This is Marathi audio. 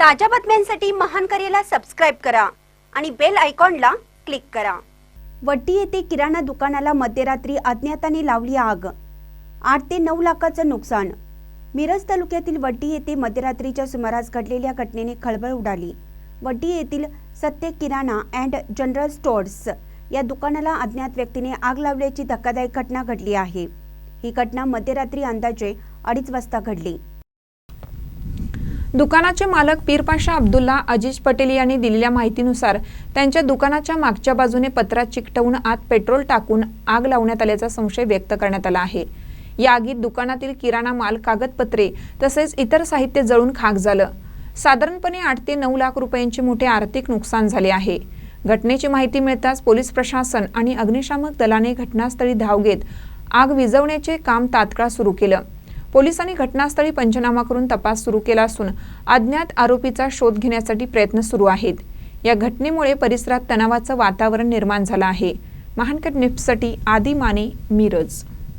ताज्या बातम्यांसाठी महान करेला सबस्क्राईब करा आणि बेल आयकॉनला क्लिक करा. वड्डी येथे किराणा दुकानाला मध्यरात्री अज्ञाताने लावली आग. आठ ते नऊ लाखाचं नुकसान. मिरज तालुक्यातील वड्डी येथे मध्यरात्रीच्या सुमारास घडलेल्या घटनेने खळबळ उडाली. वड्डी येथील सत्य किराणा अँड जनरल स्टोअर्स या दुकानाला अज्ञात व्यक्तीने आग लावल्याची धक्कादायक घटना घडली आहे. ही घटना मध्यरात्री अंदाजे अडीच वाजता घडली. दुकानाचे मालक पीरपाशा अब्दुल्ला अजीज पटेल यांनी दिलेल्या माहितीनुसार त्यांच्या दुकानाच्या मागच्या बाजूने पत्रात चिकटवून आत पेट्रोल टाकून आग लावण्यात आल्याचा संशय व्यक्त करण्यात आला आहे. या आगीत दुकानातील किराणा माल कागदपत्रे तसेच इतर साहित्य जळून खाक झालं. साधारणपणे आठ ते नऊ लाख रुपयांचे मोठे आर्थिक नुकसान झाले आहे. घटनेची माहिती मिळताच पोलीस प्रशासन आणि अग्निशामक दलाने घटनास्थळी धाव घेत आग विझवण्याचे काम तात्काळ सुरू केलं. पोलिसांनी घटनास्थळी पंचनामा करून तपास सुरू केला असून अज्ञात आरोपीचा शोध घेण्यासाठी प्रयत्न सुरू आहेत. या घटनेमुळे परिसरात तणावाचं वातावरण निर्माण झालं आहे. महानकट निफ्टसाठी आदी माने मिरज.